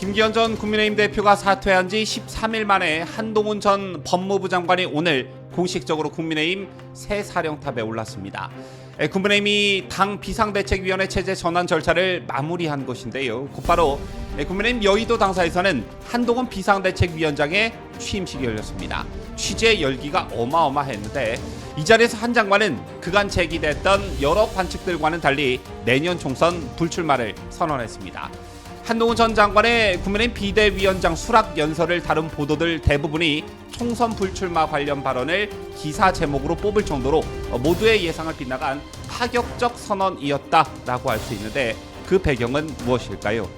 김기현 전 국민의힘 대표가 사퇴한 지 13일 만에 한동훈 전 법무부 장관이 오늘 공식적으로 국민의힘 새 사령탑에 올랐습니다. 에, 국민의힘이 당 비상대책위원회 체제 전환 절차를 마무리한 것인데요. 곧바로 에, 국민의힘 여의도 당사에서는 한동훈 비상대책위원장의 취임식이 열렸습니다. 취재 열기가 어마어마했는데 이 자리에서 한 장관은 그간 제기됐던 여러 관측들과는 달리 내년 총선 불출마를 선언했습니다. 한동훈 전 장관의 국민의힘 비대위원장 수락 연설을 다룬 보도들 대부분이 총선 불출마 관련 발언을 기사 제목으로 뽑을 정도로 모두의 예상을 빗나간 파격적 선언이었다라고 할 수 있는데 그 배경은 무엇일까요?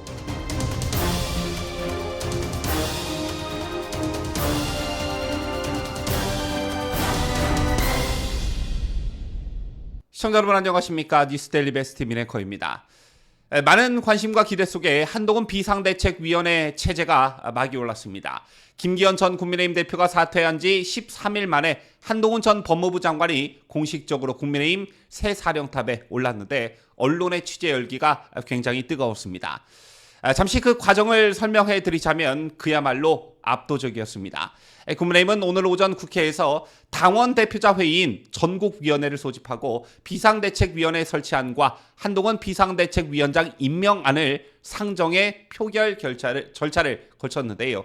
시청자 여러분 안녕하십니까 뉴스데일리 베스트 미네커입니다. 에, 많은 관심과 기대 속에 한동훈 비상대책위원회 체제가 막이 올랐습니다. 김기현 전 국민의힘 대표가 사퇴한 지 13일 만에 한동훈 전 법무부 장관이 공식적으로 국민의힘 새 사령탑에 올랐는데 언론의 취재 열기가 굉장히 뜨거웠습니다. 아, 잠시 그 과정을 설명해 드리자면 그야말로 압도적이었습니다. 에, 국민의힘은 오늘 오전 국회에서 당원 대표자 회의인 전국위원회를 소집하고 비상대책위원회 설치안과 한동훈 비상대책위원장 임명안을 상정해 표결 결차를, 절차를 거쳤는데요.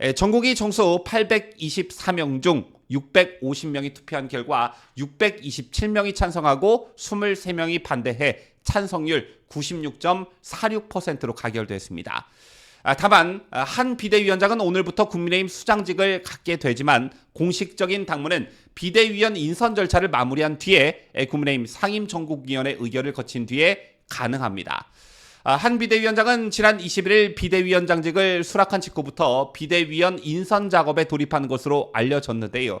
에, 전국이 정수 824명 중 650명이 투표한 결과 627명이 찬성하고 23명이 반대해 찬성률 96.46%로 가결됐습니다. 아, 다만 아, 한 비대위원장은 오늘부터 국민의힘 수장직을 갖게 되지만 공식적인 당무는 비대위원 인선 절차를 마무리한 뒤에 에, 국민의힘 상임정국위원회 의결을 거친 뒤에 가능합니다. 아, 한 비대위원장은 지난 21일 비대위원장직을 수락한 직후부터 비대위원 인선 작업에 돌입한 것으로 알려졌는데요.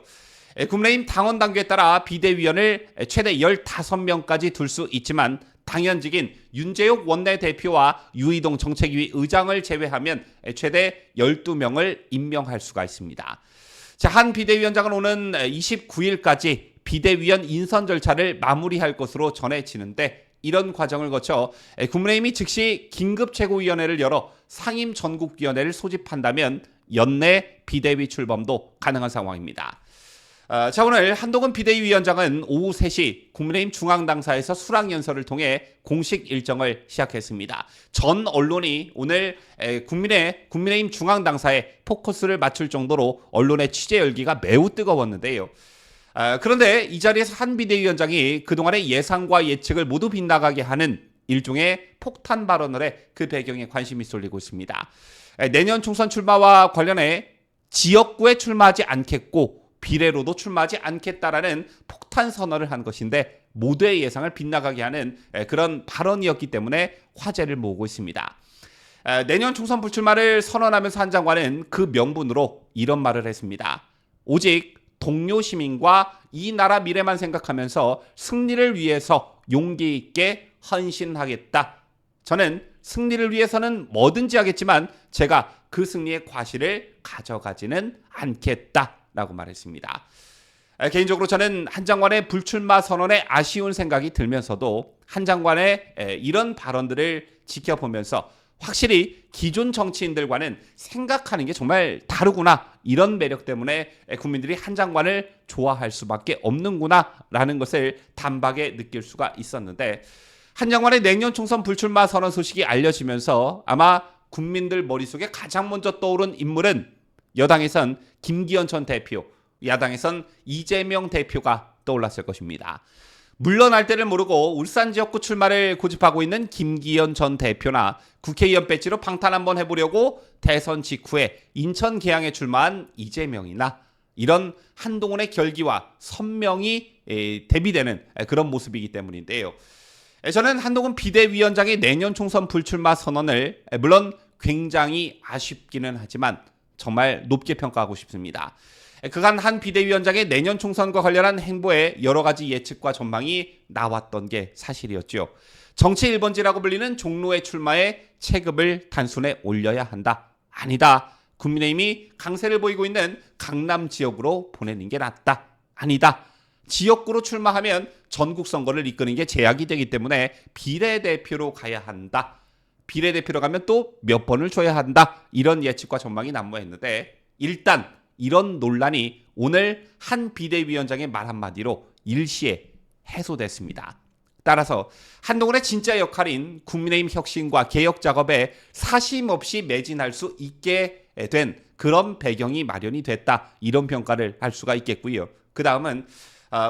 에, 국민의힘 당원 당규에 따라 비대위원을 최대 15명까지 둘 수 있지만 당연직인 윤재욱 원내대표와 유이동 정책위 의장을 제외하면 최대 12명을 임명할 수가 있습니다. 자, 한 비대위원장은 오는 29일까지 비대위원 인선 절차를 마무리할 것으로 전해지는데 이런 과정을 거쳐 국민의힘이 즉시 긴급 최고위원회를 열어 상임 전국위원회를 소집한다면 연내 비대위 출범도 가능한 상황입니다. 어, 자 오늘 한동훈 비대위원장은 오후 3시 국민의힘 중앙당사에서 수락연설을 통해 공식 일정을 시작했습니다. 전 언론이 오늘 에, 국민의 국민의힘 중앙당사에 포커스를 맞출 정도로 언론의 취재 열기가 매우 뜨거웠는데요. 아, 그런데 이 자리에서 한 비대위원장이 그동안의 예상과 예측을 모두 빗나가게 하는 일종의 폭탄 발언을 해 그 배경에 관심이 쏠리고 있습니다. 에, 내년 총선 출마와 관련해 지역구에 출마하지 않겠고 비례로도 출마하지 않겠다라는 폭탄 선언을 한 것인데 모두의 예상을 빗나가게 하는 그런 발언이었기 때문에 화제를 모으고 있습니다. 내년 총선 불출마를 선언하면서 한 장관은 그 명분으로 이런 말을 했습니다. 오직 동료 시민과 이 나라 미래만 생각하면서 승리를 위해서 용기 있게 헌신하겠다. 저는 승리를 위해서는 뭐든지 하겠지만 제가 그 승리의 과실을 가져가지는 않겠다. 라고 말했습니다. 개인적으로 저는 한 장관의 불출마 선언에 아쉬운 생각이 들면서도 한 장관의 이런 발언들을 지켜보면서 확실히 기존 정치인들과는 생각하는 게 정말 다르구나 이런 매력 때문에 국민들이 한 장관을 좋아할 수밖에 없는구나라는 것을 단박에 느낄 수가 있었는데 한 장관의 내년 총선 불출마 선언 소식이 알려지면서 아마 국민들 머릿속에 가장 먼저 떠오른 인물은 여당에선 김기현 전 대표, 야당에선 이재명 대표가 떠올랐을 것입니다. 물러날 때를 모르고 울산 지역구 출마를 고집하고 있는 김기현 전 대표나 국회의원 배지로 방탄 한번 해보려고 대선 직후에 인천 계양에 출마한 이재명이나 이런 한동훈의 결기와 선명히 대비되는 그런 모습이기 때문인데요. 저는 한동훈 비대위원장의 내년 총선 불출마 선언을 물론 굉장히 아쉽기는 하지만 정말 높게 평가하고 싶습니다. 그간 한 비대위원장의 내년 총선과 관련한 행보에 여러 가지 예측과 전망이 나왔던 게 사실이었죠. 정치 1번지라고 불리는 종로의 출마에 체급을 단순에 올려야 한다. 아니다. 국민의힘이 강세를 보이고 있는 강남 지역으로 보내는 게 낫다. 아니다. 지역구로 출마하면 전국 선거를 이끄는 게 제약이 되기 때문에 비례대표로 가야 한다. 비례대표로 가면 또 몇 번을 줘야 한다. 이런 예측과 전망이 난무했는데 일단 이런 논란이 오늘 한 비대위원장의 말 한마디로 일시에 해소됐습니다. 따라서 한동훈의 진짜 역할인 국민의힘 혁신과 개혁 작업에 사심 없이 매진할 수 있게 된 그런 배경이 마련이 됐다. 이런 평가를 할 수가 있겠고요. 그 다음은 아,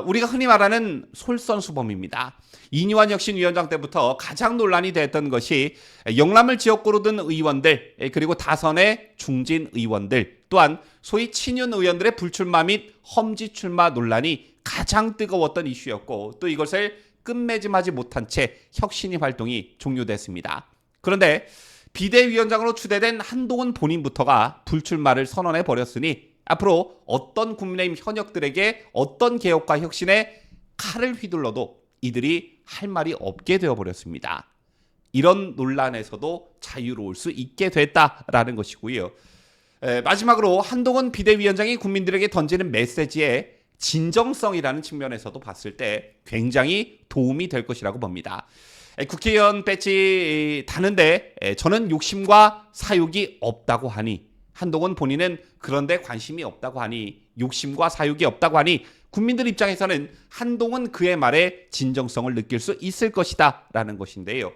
우리가 흔히 말하는 솔선수범입니다. 이니환 혁신 위원장 때부터 가장 논란이 됐던 것이 영남을 지역구로 든 의원들 그리고 다선의 중진 의원들 또한 소위 친윤 의원들의 불출마 및 험지 출마 논란이 가장 뜨거웠던 이슈였고 또 이것을 끝맺음하지 못한 채 혁신위 활동이 종료됐습니다. 그런데 비대위원장으로 추대된 한동훈 본인부터가 불출마를 선언해 버렸으니 앞으로 어떤 국민의힘 현역들에게 어떤 개혁과 혁신에 칼을 휘둘러도 이들이 할 말이 없게 되어 버렸습니다. 이런 논란에서도 자유로울 수 있게 됐다라는 것이고요. 에, 마지막으로 한동훈 비대위원장이 국민들에게 던지는 메시지의 진정성이라는 측면에서도 봤을 때 굉장히 도움이 될 것이라고 봅니다. 에, 국회의원 배지 다는데 에, 저는 욕심과 사욕이 없다고 하니 한동훈 본인은 그런데 관심이 없다고 하니 욕심과 사욕이 없다고 하니 국민들 입장에서는 한동훈 그의 말에 진정성을 느낄 수 있을 것이다 라는 것인데요.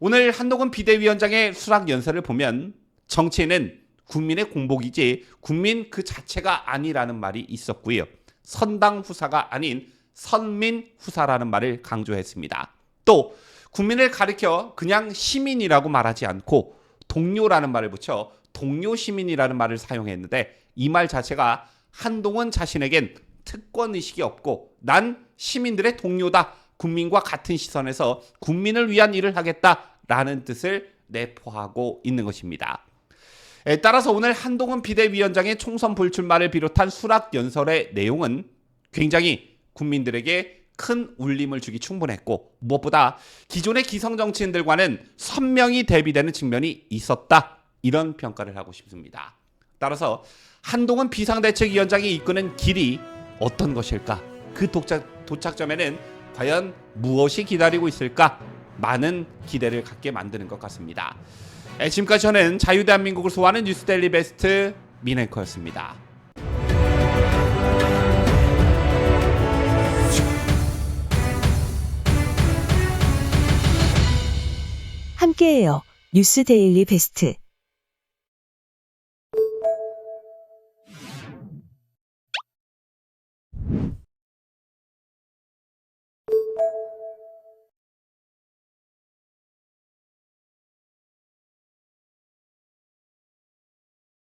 오늘 한동훈 비대위원장의 수락 연설을 보면 정치는 국민의 공복이지 국민 그 자체가 아니라는 말이 있었고요. 선당 후사가 아닌 선민 후사라는 말을 강조했습니다. 또 국민을 가리켜 그냥 시민이라고 말하지 않고 동료라는 말을 붙여 동료 시민이라는 말을 사용했는데 이 말 자체가 한동훈 자신에겐 특권 의식이 없고 난 시민들의 동료다. 국민과 같은 시선에서 국민을 위한 일을 하겠다라는 뜻을 내포하고 있는 것입니다. 에, 따라서 오늘 한동훈 비대위원장의 총선 불출마를 비롯한 수락 연설의 내용은 굉장히 국민들에게 큰 울림을 주기 충분했고 무엇보다 기존의 기성 정치인들과는 선명히 대비되는 측면이 있었다 이런 평가를 하고 싶습니다. 따라서 한동훈 비상대책위원장이 이끄는 길이 어떤 것일까? 그 도착, 도착점에는 과연 무엇이 기다리고 있을까? 많은 기대를 갖게 만드는 것 같습니다. 에, 지금까지 저는 자유대한민국을 소화하는 뉴스데일리 베스트 민앵커였습니다. 함께해요. 뉴스 데일리 베스트.